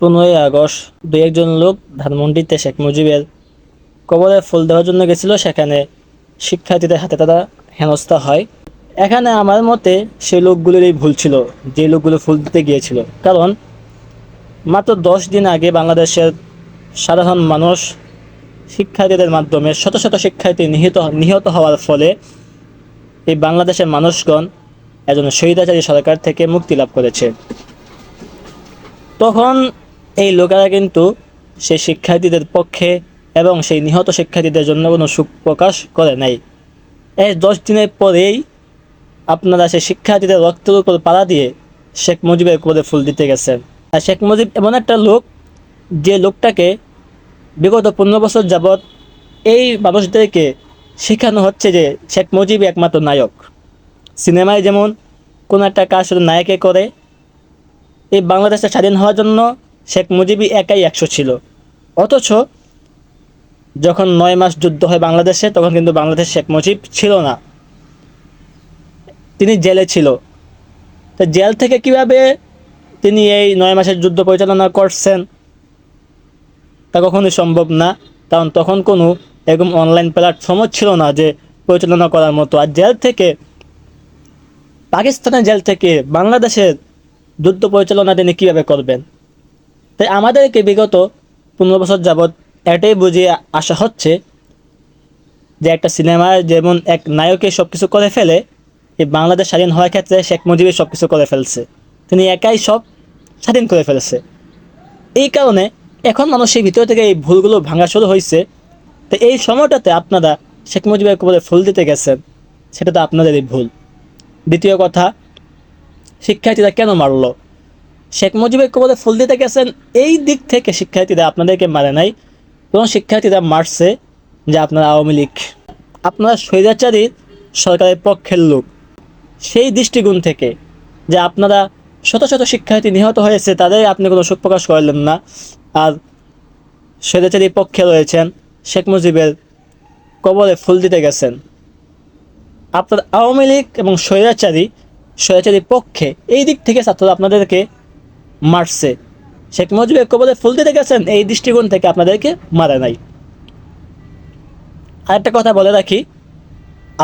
পনেরোই আগস্ট দু একজন লোক ধানমন্ডিতে শেখ মুজিবের কবরে ফুল দেওয়ার জন্য গেছিল। সেখানে শিক্ষার্থীদের হাতে তারা হেনস্থা হয়। এখানে আমার মতে সেই লোকগুলোরই ভুল ছিল, যে লোকগুলো ফুল দিতে গিয়েছিল। কারণ মাত্র দশ দিন আগে বাংলাদেশের সাধারণ মানুষ শিক্ষার্থীদের মাধ্যমে শত শত শিক্ষার্থী নিহত নিহত হওয়ার ফলে এই বাংলাদেশের মানুষগণ একজন স্বৈরাচারী সরকার থেকে মুক্তি লাভ করেছে। তখন এই লোকেরা কিন্তু সেই শিক্ষার্থীদের পক্ষে এবং সেই নিহত শিক্ষার্থীদের জন্য কোনো সুখ প্রকাশ করে নাই। এই দশ দিনের পরেই আপনারা সেই শিক্ষার্থীদের রক্তের উপর পাড়া দিয়ে শেখ মুজিবের কোলে ফুল দিতে গেছেন। আর শেখ মুজিব এমন একটা লোক যে লোকটাকে বিগত পনেরো বছর যাবৎ এই মানুষদেরকে শেখানো হচ্ছে যে শেখ মুজিব একমাত্র নায়ক। সিনেমায় যেমন কোনো একটা কাজ শুধু নায়কে করে, এই বাংলাদেশটা স্বাধীন হওয়ার জন্য শেখ মুজিবই একাই একশো ছিল। অথচ যখন নয় মাস যুদ্ধ হয় বাংলাদেশে, তখন কিন্তু বাংলাদেশ শেখ মুজিব ছিল না। তিনি জেলে ছিল। তো জেল থেকে কীভাবে তিনি এই নয় মাসের যুদ্ধ পরিচালনা করছেন, তা কখনোই সম্ভব না। কারণ তখন কোনো এরকম অনলাইন প্ল্যাটফর্মও ছিল না যে পরিচালনা করার মতো। আর জেল থেকে, পাকিস্তানের জেল থেকে বাংলাদেশের যুদ্ধ পরিচালনা তিনি কীভাবে করবেন? তাই আমাদেরকে বিগত পনেরো বছর যাবৎ এটাই বুঝিয়ে আসা হচ্ছে যে একটা সিনেমায় যেমন এক নায়কে সব কিছু করে ফেলে এই বাংলাদেশ স্বাধীন হওয়ার ক্ষেত্রে শেখ মুজিবই সব কিছু করে ফেলছে। তিনি একাই সব স্বাধীন করে ফেলেছে। এই কারণে এখন মানুষের ভিতর থেকে এই ভুলগুলো ভাঙা শুরু হয়েছে। তো এই সময়টাতে আপনারা শেখ মুজিবের কবলে ফুল দিতে গেছেন, সেটা তো আপনাদেরই ভুল। দ্বিতীয় কথা, শিক্ষার্থীরা কেন মারলো? শেখ মুজিবের কবরে ফুল দিতে গেছেন, এই দিক থেকে শিক্ষার্থীরা আপনাদেরকে মারে নাই। এবং শিক্ষার্থীরা মারছে যে আপনারা আওয়ামী লীগ। আপনারা স্বৈরাচারী সরকারের পক্ষের লোক। সেই দৃষ্টিকোণ থেকে যে আপনারা শত শত শিক্ষার্থী নিহত হয়েছে, তাদের আপনি কোনো শোক প্রকাশ করলেন না। আর স্বৈরাচারী পক্ষে রয়েছেন শেখ মুজিবের কবরে ফুল দিতে গেছেন। আপনার আওয়ামী লীগ এবং স্বৈরাচারী স্বৈরাচারী পক্ষে এই দিক থেকে ছাত্ররা আপনাদেরকে মারছে। শেখ মুজিবের কবরে ফুল দিতে গেছেন এই দৃষ্টিকোণ থেকে আপনাদেরকে মারে নাই। আরেকটা কথা বলে রাখি,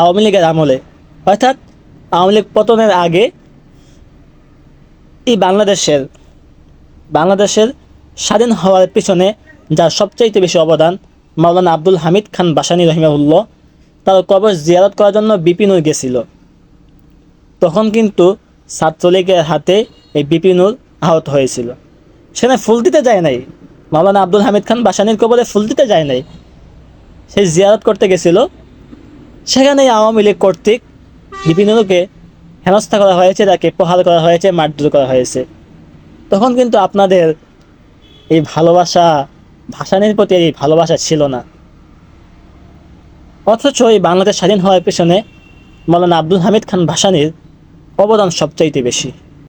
আওয়ামী লীগের আমলে, অর্থাৎ আওয়ামী লীগ পতনের আগে এই বাংলাদেশের বাংলাদেশের স্বাধীন হওয়ার পিছনে যার সবচাইতে বেশি অবদান মাওলানা আব্দুল হামিদ খান বাসানি রহিমাউল্লাহ তার কবর জিয়ারত করার জন্য বিপিনুর গেছিল। তখন কিন্তু ছাত্রলীগের হাতে এই বিপিনুর আহত হয়েছিল। সেখানে ফুল দিতে যায় নাই। মাওলানা আব্দুল হামিদ খান বাসানির কবলে ফুল দিতে যায় নাই। সে জিয়ারত করতে গেছিল। সেখানেই আওয়ামী লীগ কর্তৃক বিপিনুরকে হেনস্থা করা হয়েছে, তাকে প্রহার করা হয়েছে, মারধর করা হয়েছে। তখন কিন্তু আপনাদের এই ভালোবাসা, ভাসানির প্রতি এই ভালোবাসা ছিল না। অথচ এই বাংলাদেশ স্বাধীন হওয়ার পেছনে মৌলানা আব্দুল হামিদ খান ভাসানির অবদান সবচাইতে বেশি।